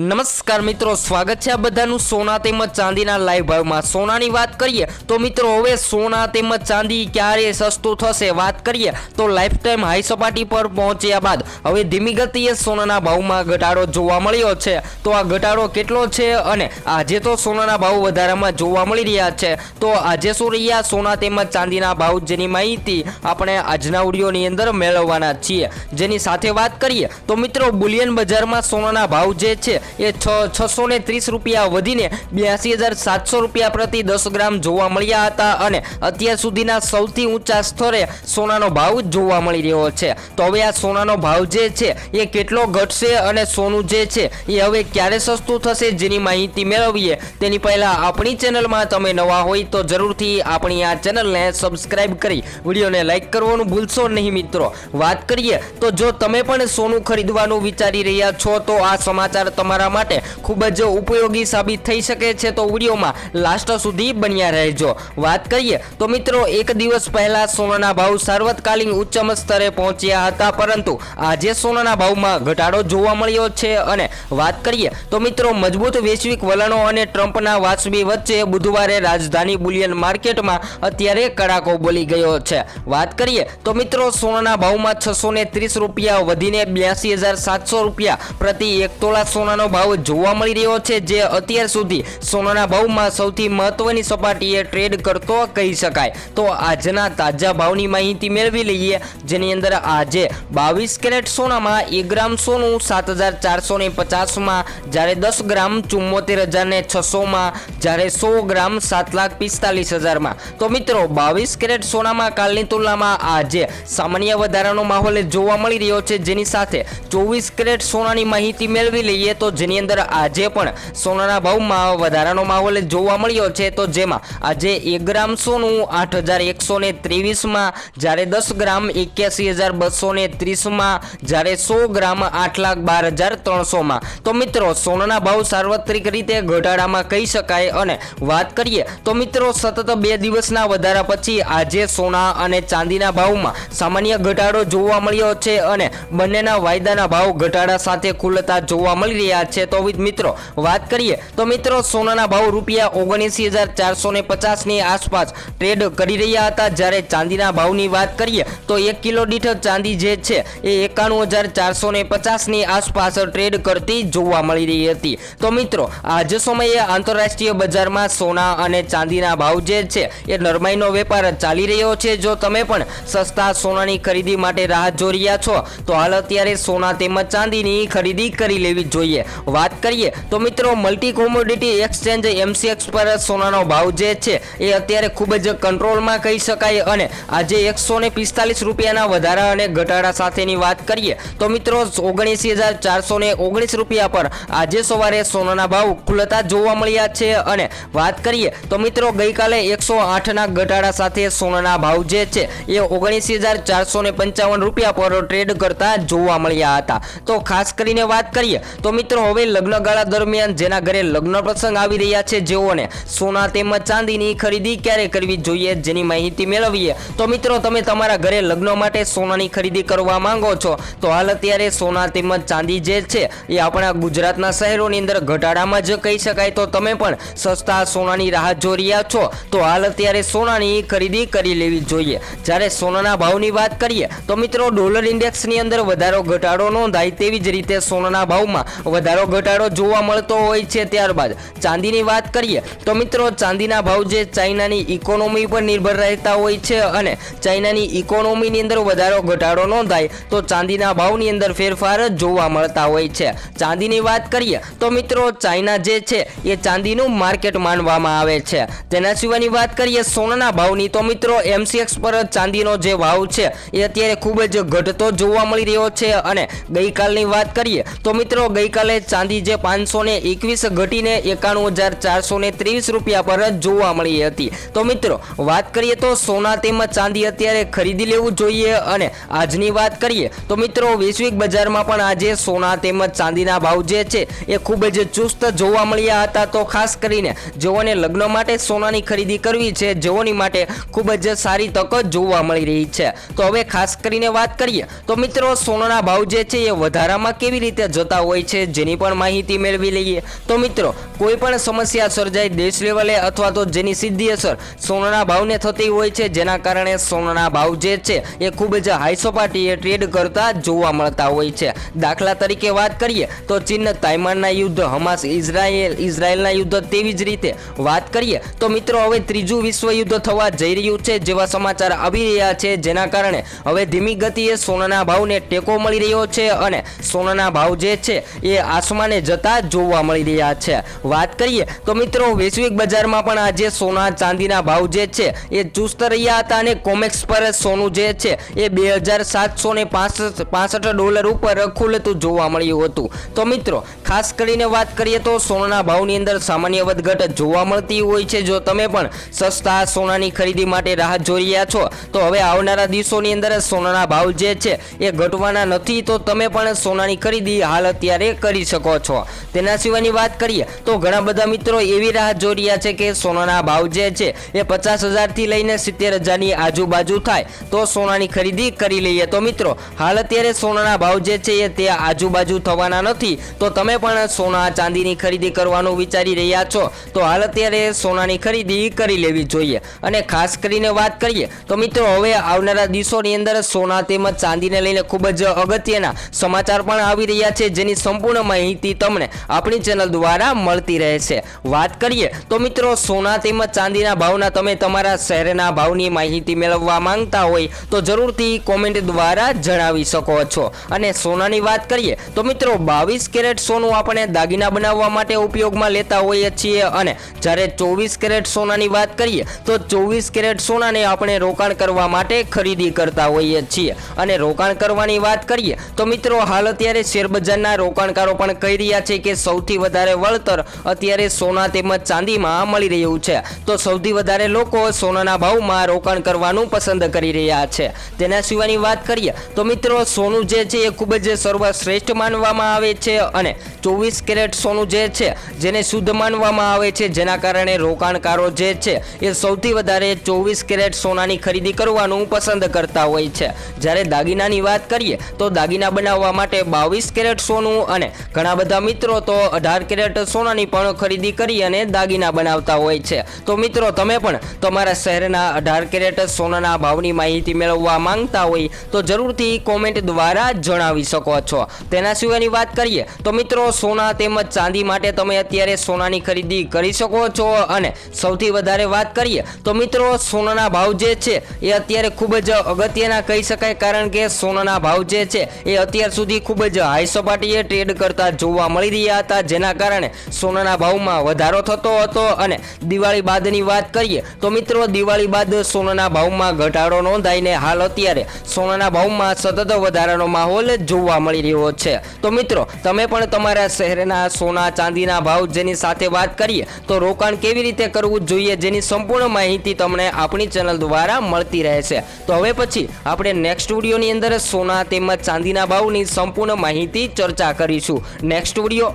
નમસ્કાર મિત્રો, સ્વાગત છે આ બધાનું સોના તેમજ ચાંદીના લાઈવ ભાવમાં. સોનાની વાત કરીએ તો મિત્રો, હવે સોના તેમજ ચાંદી ક્યારે સસ્તું થશે વાત કરીએ તો લાઈફ ટાઈમ હાઈ સપાટી પર પહોંચ્યા બાદ. હવે ધીમી ગતિએ સોનાના ભાવમાં ઘટાડો જોવા મળ્યો છે. તો આ ઘટાડો કેટલો છે અને આજે તો સોનાના ભાવ વધારામાં જોવા મળી રહ્યા છે. તો આજે શું રહ્યા સોના તેમજ ચાંદીના ભાવ જેની માહિતી આપણે આજના ઓડિયોની અંદર મેળવવાના છીએ. જેની સાથે વાત કરીએ તો મિત્રો, બુલિયન બજારમાં સોનાના ભાવ જે છે એ છ, છસો ને ત્રીસ રૂપિયા વધીને બ્યાસી હજાર સાતસો રૂપિયા પ્રતિ દસ ગ્રામ જોવા મળ્યા હતા અને અત્યાર સુધીના સૌથી ઊંચા સ્તરે સોનાનો ભાવ જોવા મળી રહ્યો છે. તો હવે આ સોનાનો ભાવ જે છે એ કેટલો ઘટશે અને સોનું જે છે એ હવે ક્યારે સસ્તું થશે જેની માહિતી મેળવીએ તેની પહેલાં આપણી ચેનલમાં તમે નવા હોય તો જરૂરથી આપણી આ ચેનલને સબસ્ક્રાઇબ કરી વિડીયોને લાઇક કરવાનું ભૂલશો નહીં મિત્રો. વાત કરીએ તો જો તમે પણ સોનું ખરીદવાનું વિચારી રહ્યા છો તો આ સમાચાર તમારા માટે ખૂબ જ ઉપયોગી સાબિત થઈ શકે છે તો વિડીયોમાં લાસ્ટ સુધી બન્યા રહેજો. વાત કરીએ તો મિત્રો, એક દિવસ પહેલા સોનાના ભાવ સાર્વત્કાલીન ઉચ્ચમ સ્તરે પહોંચ્યા હતા, પરંતુ આજે સોનાના ભાવમાં ઘટાડો જોવા મળ્યો છે અને વાત કરીએ તો મિત્રો, મજબૂત વૈશ્વિક વલણો અને ટ્રમ્પના વાસબી વચ્ચે બુધવારે રાજધાની બુલિયન માર્કેટમાં અત્યારે કડાકો બોલી ગયો છે. વાત કરીએ તો મિત્રો, સોનાના ભાવમાં છસો ત્રીસ રૂપિયા વધીને બ્યાસી હજાર સાતસો રૂપિયા પ્રતિ એક તોલા સોનાનો ભાવ જોવા મળી રહ્યો છે, જે અત્યાર સુધી સોનાના ભાવમાં સૌથી મહત્વની સપાટીએ ટ્રેડ કરતો કહી શકાય. તો આજના તાજા ભાવની માહિતી મેળવી લઈએ, જેની અંદર આજે બાવીસ કેરેટ સોનામાં એક ગ્રામ સોનું સાત હજાર ચારસો ને પચાસમાં, જ્યારે દસ ગ્રામ ચુમ્મોતેર હજાર ને છસોમાં, જ્યારે સો ગ્રામ સાત લાખ પિસ્તાલીસ હજારમાં. તો મિત્રો, બાવીસ કેરેટ સોનામાં કાલની તુલનામાં આજે સામાન્ય વધારાનો માહોલ જોવા મળી રહ્યો છે. જેની સાથે ચોવીસ કેરેટ સોનાની માહિતી મેળવી લઈએ, તો જેની અંદર આજે પણ સોનાના ભાવમાં વધારાનો માહોલ જોવા મળ્યો છે. તો જેમાં આજે એક ગ્રામ સોનું આઠ હજાર એકસો ને ત્રેવીસમાં, જ્યારે દસ ગ્રામ એક્યાસી હજાર બસો ને ત્રીસમાં, જ્યારે સો ગ્રામ આઠ લાખ બાર હજાર ત્રણસોમાં. તો મિત્રો, સોનાના ભાવ સાર્વત્રિક રીતે ઘટાડામાં કહી શકાય અને વાત કરીએ તો મિત્રો, સતત બે દિવસના વધારા પછી આજે સોના અને ચાંદીના ભાવમાં સામાન્ય ઘટાડો જોવા મળ્યો છે અને બંનેના વાયદાના ભાવ ઘટાડા સાથે ખુલતા જોવા મળી રહ્યા છે તો વિધ મિત્રો, વાત કરીએ તો મિત્રો, સોનાના ભાવ રૂપિયા ઓગણએંસી હજાર ચારસો ને પચાસની આસપાસ ટ્રેડ કરી રહ્યા હતા. જ્યારે ચાંદીના ભાવની વાત કરીએ તો એક કિલો દીઠ ચાંદી જે છે એ એકાણું હજાર ચારસો ને પચાસની આસપાસ ટ્રેડ કરતી જોવા મળી રહી હતી. તો મિત્રો, આજ સમયે આંતરરાષ્ટ્રીય બજારમાં સોના અને ચાંદીના ભાવ જે છે એ નરમાઈનો વેપાર ચાલી રહ્યો છે. જો તમે પણ સસ્તા સોનાની ખરીદી માટે રાહ જોઈ રહ્યા છો, તો હાલ અત્યારે સોના તેમજ ચાંદીની ખરીદી કરી લેવી જોઈએ. વાત કરીએ તો મિત્રો મલ્ટી કોમોડિટી એક્સચેન્જ એમસીએક્સ પર સોનાનો ભાવ જે છે, એ અત્યારે ખૂબ જ કંટ્રોલમાં કહી શકાય અને આજે એકસો ને પિસ્તાલીસ રૂપિયાના વધારા અને ઘટાડા સાથેની વાત કરીએ તો મિત્રો, ઓગણીસ હજાર ચારસો ને ઓગણીસ રૂપિયા પર આજે સવારે સોનાના ભાવ ખુલતા જોવા મળ્યા છે અને વાત કરીએ તો મિત્રો, ગઈકાલે એકસો આઠના ઘટાડા સાથે સોનાના ભાવ જે છે, એ ઓગણીસી હજાર ચારસો ને પંચાવન રૂપિયા પર ટ્રેડ કરતા જોવા મળ્યા હતા. તો ખાસ કરીને વાત કરીએ તો મિત્રો હવે લગ્નગાળા દરમિયાન જેના ઘરે લગ્ન પ્રસંગ આવી રહ્યા છે, જેઓને સોના તેમજ ચાંદીની ખરીદી ક્યારે કરવી જોઈએ જેની માહિતી મેળવીએ. તો મિત્રો, તમે તમારા ઘરે લગ્ન માટે સોનાની ખરીદી કરવા માંગો છો, તો હાલ અત્યારે સોના તેમજ ચાંદી જે છે, એ આપણા ગુજરાતના શહેરોની અંદર ઘટાડામાં જ કહી શકાય. તો તમે પણ સસ્તા સોનાની રાહ જોઈ રહ્યા છો, તો હાલ અત્યારે સોનાની ખરીદી કરી લેવી જોઈએ. જ્યારે સોનાના ભાવની વાત કરીએ, તો મિત્રો, ડોલર ઇન્ડેક્સની અંદર વધારો ઘટાડો નોંધાય તેવી જ રીતે સોનાના ભાવમાં વધારો ઘટાડો જોવા મળતો હોય છે ત્યારબાદ. ચાંદીની વાત કરીએ, તો મિત્રો ચાંદીના ભાવ જે ચાઇનાની ઇકોનોમી પર નિર્ભર રહેતા હોય છે અને ચાઇનાની ઇકોનોમીની અંદર વધારો ઘટાડો નોંધાય, તો ચાંદીના ભાવની અંદર ફેરફાર જોવા મળતા હોય છે. ચાંદીની વાત કરીએ, તો મિત્રો ચાઇના જે છે એ ચાંદીનું માર્કેટ માનવામાં આવે છે. તેના સિવાયની વાત કરીએ, સોનાના ભાવની, તો મિત્રો એમસીએક્સ પર ચાંદીનો જે ભાવ છે એ અત્યારે ખૂબ જ ઘટતો જોવા મળી રહ્યો છે અને ગઈકાલની વાત કરીએ, તો મિત્રો ગઈકાલે ચાંદી જે પાંચસો ને એકવીસ ઘટીને એકાણું હજાર ચારસો ને ત્રેવીસ રૂપિયા પર જ જોવા મળી હતી. તો મિત્રો, વાત કરીએ તો સોના તેમજ ચાંદી અત્યારે ખરીદી લેવું જોઈએ અને આજની વાત કરીએ તો મિત્રો, વૈશ્વિક બજારમાં પણ આજે સોના તેમજ ચાંદીના ભાવ જે છે એ ખૂબ જ ચુસ્ત જોવા મળ્યા હતા. તો ખાસ કરીને જેઓને લગ્ન માટે સોનાની ખરીદી કરવી છે, જેઓની માટે ખૂબ જ સારી તક જોવા મળી રહી છે. તો હવે ખાસ કરીને વાત કરીએ તો મિત્રો, સોનાના ભાવ જે છે એ વધારામાં કેવી રીતે જતા હોય છે, જેની તેની પણ માહિતી મેળવી લઈએ. તો મિત્રો, કોઈ પણ સમસ્યા સર્જાય દેશ લેવલે અથવા તો જેની સીધી અસર સોનાના ભાવને થતી હોય છે, જેના કારણે સોનાના ભાવ જે છે એ ખૂબ જ હાઈસોપાટીએ ટ્રેડ કરતા જોવા મળતા હોય છે. દાખલા તરીકે વાત કરીએ, તો ચીન તાઇમાનના યુદ્ધ, હમાસ ઇઝરાયેલ, ઇઝરાયેલના યુદ્ધ તેવી જ રીતે. વાત કરીએ, તો મિત્રો, હવે ત્રીજું વિશ્વ યુદ્ધ થવા જઈ રહ્યું છે, જેવા સમાચાર આવી રહ્યા છે, જેના કારણે હવે ધીમી ગતિએ સોનાના ભાવને ટેકો મળી રહ્યો છે અને સોનાના ભાવ જે છે એ આસમાને જતા જોવા મળી રહ્યા છે. વાત કરીએ તો મિત્રો, વૈશ્વિક બજારમાં પણ આજે સોના ચાંદીના ભાવ જે છે એ ચુસ્ત રહ્યા હતા અને કોમેક્સ પર સોનું જે છે એ બે હજાર સાતસો ને પાસઠ ડોલર ઉપર ખુલતું જોવા મળ્યું હતું. તો મિત્રો, ખાસ કરીને વાત કરીએ તો સોનાના ભાવની અંદર સામાન્ય વધઘટ જોવા મળતી હોય છે. જો તમે પણ સસ્તા સોનાની ખરીદી માટે રાહ જોઈ રહ્યા છો, તો હવે આવનારા દિવસોની અંદર સોનાના ભાવ જે છે એ ઘટવાના નથી. તો તમે પણ સોનાની ખરીદી હાલ અત્યારે કરી શકો છો. તેના સિવાયની વાત કરીએ તો ઘણા બધા મિત્રો એવી રાહ જોઈ રહ્યા છે કે સોનાના ભાવ જે છે એ પચાસ હજારથી લઈને સિત્તેર હજારની આજુબાજુ થાય તો સોનાની ખરીદી કરી લઈએ. તો મિત્રો, હાલ અત્યારે સોનાના ભાવ જે છે એ તે આજુબાજુ થવાના નથી. તો તમે પણ સોના ચાંદીની ખરીદી કરવાનું વિચારી રહ્યા છો. તો હાલ અત્યારે સોનાની ખરીદી કરી લેવી જોઈએ. અને ખાસ કરીને વાત કરીએ તો મિત્રો, હવે આવનારા દિવસોની અંદર સોના તેમજ ચાંદીને લઈને ખૂબ જ અગત્યના સમાચાર પણ આવી રહ્યા છે, જેની સંપૂર્ણ માહિતી તમને આપણી ચેનલ દ્વારા મળતી રહેશે વાત કરીએ તો મિત્રો, સોના તેમજ ચાંદીના ભાવના તમે તમારા શહેરના ભાવની માહિતી મેળવવા માંગતા હોય તો જરૂરથી કોમેન્ટ દ્વારા જણાવી શકો છો. અને સોનાની વાત કરીએ તો મિત્રો, બાવીસ કેરેટ સોનું આપણે દાગીના બનાવવા માટે ઉપયોગમાં લેતા હોઈએ છીએ અને જ્યારે ચોવીસ કેરેટ સોનાની વાત કરીએ તો ચોવીસ કેરેટ સોનાને આપણે રોકાણ કરવા માટે ખરીદી કરતા હોઈએ છીએ. અને રોકાણ કરવાની વાત કરીએ તો મિત્રો, હાલ અત્યારે શેરબજારના રોકાણકારો પણ કહી રહ્યા છે કે સૌથી વધારે વળતર અત્યારે સોના તેમજ ચાંદીમાં મળી રહ્યું છે. તો સૌથી વધારે લોકો સોનાના ભાવમાં રોકાણ કરવાનું પસંદ કરી રહ્યા છે. તેના સિવાયની વાત કરીએ, તો મિત્રો સોનું જે છે એ ખૂબ જ સર્વશ્રેષ્ઠ માનવામાં આવે છે અને ચોવીસ કેરેટ સોનું જે છે, જેને શુદ્ધ માનવામાં આવે છે, જેના કારણે રોકાણકારો જે છે એ સૌથી વધારે ચોવીસ કેરેટ સોનાની ખરીદી કરવાનું પસંદ કરતા હોય છે. જ્યારે દાગીનાની વાત કરીએ, તો દાગીના બનાવવા માટે બાવીસ કેરેટ સોનું અને ઘણા બધા મિત્રો તો અઢાર કેરેટ સોનાની પણ ખરીદી કરી અને દાગીના બનાવતા હોય છે. તો મિત્રો, તમે પણ તમારા શહેરના અઢાર કેરેટ સોનાના ભાવની માહિતી મેળવવા માંગતા હોય તો જરૂરથી કોમેન્ટ દ્વારા જણાવી શકો છો. તેના સિવાયની વાત કરીએ તો મિત્રો, સોના તેમજ ચાંદી માટે તમે અત્યારે સોનાની ખરીદી કરી શકો છો. અને સૌથી વધારે વાત કરીએ તો મિત્રો, સોનાના ભાવ જે છે એ અત્યારે ખૂબ જ અગત્યના કહી શકાય, કારણ કે સોનાના ભાવ જે છે એ અત્યાર સુધી ખૂબ જ હાઈ સપાટીએ ટ્રેડ કરતા જોવા મળી રહ્યા હતા, જેના કારણે સોનાના ભાવમાં વધારો થતો હતો. અને દિવાળી બાદની વાત કરીએ તો મિત્રો, દિવાળી બાદ સોનાના ભાવમાં ઘટાડો નોંધાઈને હાલ અત્યારે સોનાના ભાવમાં સતત વધારાનો માહોલ જોવા મળી રહ્યો છે. તો મિત્રો, તમે પણ તમારા શહેરના સોના ચાંદીના ભાવ જેની સાથે વાત કરીએ તો રોકાણ કેવી રીતે કરવું જોઈએ જેની સંપૂર્ણ માહિતી તમને આપણી ચેનલ દ્વારા મળતી રહેશે. તો હવે પછી આપણે નેક્સ્ટ વિડીયોની અંદર સોના તેમજ ચાંદીના ભાવની સંપૂર્ણ માહિતી ચર્ચા કરીશું. Next video